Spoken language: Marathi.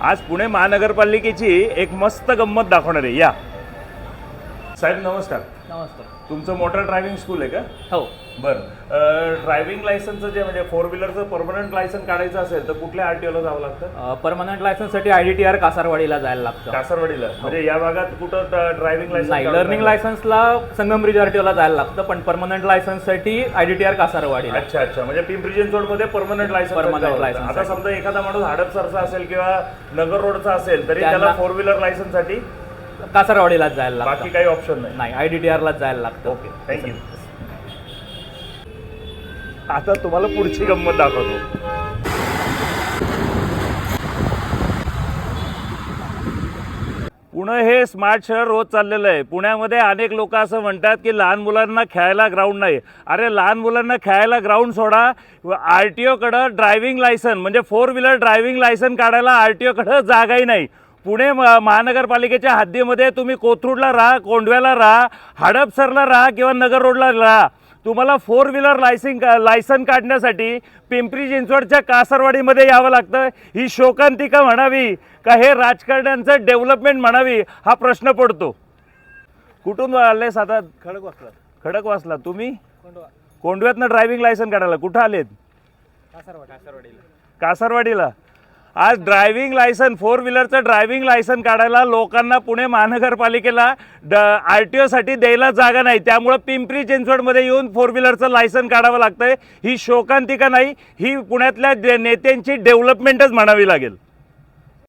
आज पुणे महानगरपालिकेची एक मस्त गंमत दाखवणार आहे. या. साहेब नमस्कार. नमस्कार. तुमचं मोटर ड्रायव्हिंग स्कूल आहे का? हो. बरं. ड्रायव्हिंग लायसनचं जे म्हणजे फोर व्हीलरचं परमनंट लायसन काढायचं असेल तर कुठल्या आर टी ओला जावं लागतं? परमनंट लायसनसाठी आय डी टी आर कासारवाडीला जायला लागतं. कासरवाडीला. म्हणजे या भागात कुठं ड्रायव्हिंग नाही लायसन लर्निंग लायसन्सला संगमब्रिज आर टी ओला जायला लागतं पण परमनंट लायसनसाठी आय डी टी आर कासारवाडीला. अच्छा अच्छा. म्हणजे पिंपरी चिंचवडमध्ये परमनंट लायसन Permanent license आता समजा एखादा माणूस हडपसरचा असेल किंवा नगर रोडचा असेल तरी त्याला फोर व्हीलर लायसनसाठी कासारवाडीलाच जायला बाकी लागतं काही ऑप्शन नाही. नाही आय डी टी आरलाच जायला लागतं. ओके थँक्यू आता तुम्हाला पुढची गंमत दाखवतो. पुणे हे स्मार्ट शहर रोज चाललेलं आहे. पुण्यामध्ये अनेक लोक असं म्हणतात की लहान मुलांना खेळायला ग्राउंड नाही. अरे लहान मुलांना खेळायला ग्राउंड सोडा. आर टी ओकडं ड्रायव्हिंग लायसन म्हणजे फोर व्हीलर ड्रायव्हिंग लायसन काढायला आर टी ओकडं जागाही नाही. पुणे म- महानगरपालिकेच्या हद्दीमध्ये तुम्ही कोथरूडला राहा कोंडव्याला राहा हडपसरला राहा किंवा नगर रोडला राहा. तुम्हाला फोर व्हीलर लायसन लायसन काढण्यासाठी पिंपरी चिंचवडच्या कासरवाडीमध्ये यावं लागतं. ही शोकांतिका म्हणावी का हे राजकारण्यांचं डेव्हलपमेंट म्हणावी हा प्रश्न पडतो. कुठून आले साधा खडक वाचला खडक वाचला तुम्ही? कोंडव्यातनं ड्रायव्हिंग लायसन काढायला. कुठं आलेत? कासारवाडीला. कासारवाडीला. आज ड्रायव्हिंग लायसन फोर व्हीलरचं ड्रायव्हिंग लायसन काढायला लोकांना पुणे महानगरपालिकेला ड आर टी ओसाठी द्यायला जागा नाही. त्यामुळं पिंपरी चिंचवडमध्ये येऊन फोर व्हीलरचं लायसन काढावं लागतंय. ही शोकांतिका नाही ही पुण्यातल्या नेत्यांची डेव्हलपमेंटच म्हणावी लागेल.